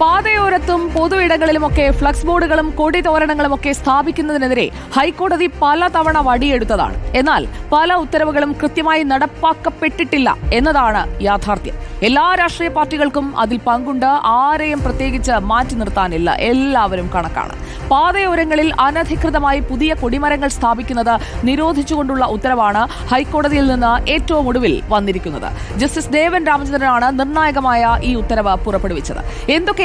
പാതയോരത്തും പൊതു പൊതുയിടങ്ങളിലുമൊക്കെ ഫ്ലക്സ് ബോർഡുകളും കൊടി തോരണങ്ങളും ഒക്കെ സ്ഥാപിക്കുന്നതിനെതിരെ ഹൈക്കോടതി പലതവണ വടിയെടുത്തതാണ്. എന്നാൽ പല ഉത്തരവുകളും കൃത്യമായി നടപ്പാക്കപ്പെട്ടിട്ടില്ല എന്നതാണ് യാഥാർത്ഥ്യം. എല്ലാ രാഷ്ട്രീയ പാർട്ടികൾക്കും അതിൽ പങ്കുണ്ട്. ആരെയും പ്രത്യേകിച്ച് മാറ്റി നിർത്താനില്ല. എല്ലാവരും കണക്കാണ്. പാതയോരങ്ങളിൽ അനധികൃതമായി പുതിയ കൊടിമരങ്ങൾ സ്ഥാപിക്കുന്നത് നിരോധിച്ചുകൊണ്ടുള്ള ഉത്തരവാണ് ഹൈക്കോടതിയിൽ നിന്ന് ഏറ്റവും ഒടുവിൽ വന്നിരിക്കുന്നത്. ജസ്റ്റിസ് ദേവൻ രാമചന്ദ്രനാണ് നിർണായകമായ ഈ ഉത്തരവ് പുറപ്പെടുവിച്ചത്.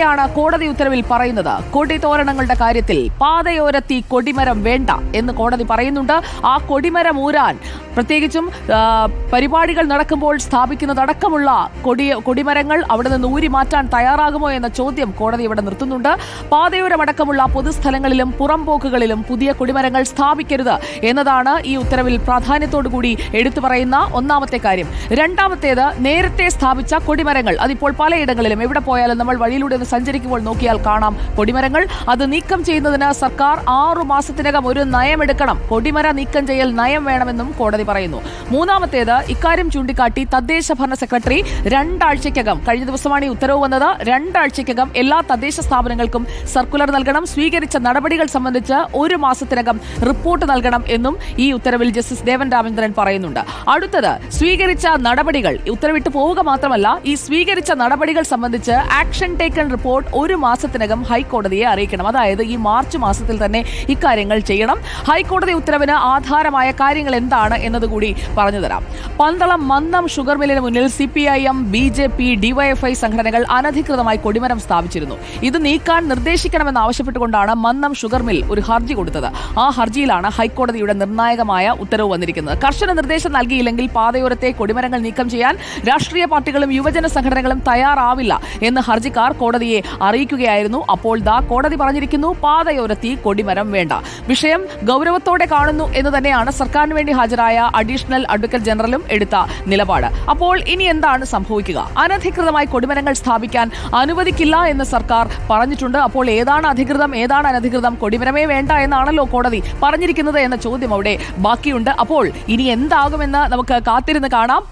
എന്തൊക്കെയാണ് കോടതി ഉത്തരവിൽ പറയുന്നത്. കൊടി തോരണങ്ങളുടെ കാര്യത്തിൽ പാതയോരത്തി കൊടിമരം വേണ്ട എന്ന് കോടതി പറയുന്നുണ്ട്. ആ കൊടിമരം ഊരാൻ പ്രത്യേകിച്ചും പരിപാടികൾ നടക്കുമ്പോൾ സ്ഥാപിക്കുന്നതടക്കമുള്ള കൊടി കൊടിമരങ്ങൾ അവിടെ നിന്ന് ഊരി മാറ്റാൻ തയ്യാറാകുമോ എന്ന ചോദ്യം കോടതി ഇവിടെ നിർത്തുന്നുണ്ട്. പാതയോരമടക്കമുള്ള പൊതുസ്ഥലങ്ങളിലും പുറംപോക്കുകളിലും പുതിയ കൊടിമരങ്ങൾ സ്ഥാപിക്കരുത് എന്നതാണ് ഈ ഉത്തരവിൽ പ്രാധാന്യത്തോടുകൂടി എടുത്തു പറയുന്ന ഒന്നാമത്തെ കാര്യം. രണ്ടാമത്തേത് നേരത്തെ സ്ഥാപിച്ച കൊടിമരങ്ങൾ. അതിപ്പോൾ പലയിടങ്ങളിലും എവിടെ പോയാലും നമ്മൾ വഴിയിലൂടെ ഒന്ന് സഞ്ചരിക്കുമ്പോൾ നോക്കിയാൽ കാണാം കൊടിമരങ്ങൾ. അത് നീക്കം ചെയ്യുന്നതിന് സർക്കാർ ആറു മാസത്തിനകം ഒരു നയമെടുക്കണം. കൊടിമര നീക്കം ചെയ്യൽ നയം വേണമെന്നും കോടതി പറയുന്നു. മൂന്നാമത്തേത് ഇക്കാര്യം ചൂണ്ടിക്കാട്ടി തദ്ദേശ ഭരണ സെക്രട്ടറി രണ്ടാഴ്ചയ്ക്കകം കഴിഞ്ഞ ദിവസമാണ് ഈ ഉത്തരവ് വന്നത് രണ്ടാഴ്ചയ്ക്കകം എല്ലാ തദ്ദേശ സ്ഥാപനങ്ങൾക്കും സർക്കുലർ നൽകണം. സ്വീകരിച്ച നടപടികൾ സംബന്ധിച്ച് ഒരു മാസത്തിനകം റിപ്പോർട്ട് നൽകണം എന്നും ഈ ഉത്തരവിൽ ജസ്റ്റിസ് ദേവൻ രാമചന്ദ്രൻ പറയുന്നുണ്ട്. അടുത്തത് സ്വീകരിച്ച നടപടികൾ. ഉത്തരവിട്ട് പോവുക മാത്രമല്ല ഈ സ്വീകരിച്ച നടപടികൾ സംബന്ധിച്ച് ആക്ഷൻ ടേക്കൺ റിപ്പോർട്ട് ഒരു മാസത്തിനകം ഹൈക്കോടതിയെ അറിയിക്കണം. അതായത് ഈ മാർച്ച് മാസത്തിൽ തന്നെ ഇക്കാര്യങ്ങൾ ചെയ്യണം. ഹൈക്കോടതി ഉത്തരവിന് ആധാരമായ കാര്യങ്ങൾ എന്താണ് എന്നതുകൂടി പറഞ്ഞു തരാം. പന്തളം മന്ദം ഷുഗർ മില്ലിന് മുന്നിൽ C P I M B J P DYFI സംഘടനകൾ അനധികൃതമായി കൊടിമരം സ്ഥാപിച്ചിരുന്നു. ഇത് നീക്കാൻ നിർദ്ദേശിക്കണമെന്നാവശ്യപ്പെട്ടുകൊണ്ടാണ് മന്നം ഷുഗർ മിൽ ഒരു ഹർജി കൊടുത്തത്. ആ ഹർജിയിലാണ് ഹൈക്കോടതിയുടെ നിർണായകമായ ഉത്തരവ് വന്നിരിക്കുന്നത്. കർശന നിർദ്ദേശം നൽകിയില്ലെങ്കിൽ പാതയോരത്തെ കൊടിമരങ്ങൾ നീക്കം ചെയ്യാൻ രാഷ്ട്രീയ പാർട്ടികളും യുവജന സംഘടനകളും തയ്യാറാവില്ല എന്ന് ഹർജിക്കാർ കോടതിയെ അറിയിക്കുകയായിരുന്നു. അപ്പോൾ ദാ കോടതി പറഞ്ഞിരിക്കുന്നു പാതയോരത്തി കൊടിമരം വേണ്ട. വിഷയം ഗൗരവത്തോടെ കാണുന്നു എന്ന് തന്നെയാണ് സർക്കാരിന് വേണ്ടി ഹാജരായ അഡീഷണൽ അഡ്വക്കേറ്റ് ജനറലും എടുത്ത നിലപാട്. അപ്പോൾ ഇനി എന്താണ് സംഭവിക്കുക? അനധികൃതമായി കൊടിമരങ്ങൾ സ്ഥാപിക്കാൻ അനുവദിക്കില്ല എന്ന് സർക്കാർ പറഞ്ഞിട്ടുണ്ട്. അപ്പോൾ ഏതാണ് അധികൃതം ഏതാണ് അനധികൃതം? കൊടിമരമേ വേണ്ട എന്നാണല്ലോ കോടതി പറഞ്ഞിരിക്കുന്നത് എന്ന ചോദ്യം അവിടെ ബാക്കിയുണ്ട്. അപ്പോൾ ഇനി എന്താകുമെന്ന് നമുക്ക് കാത്തിരുന്ന് കാണാം.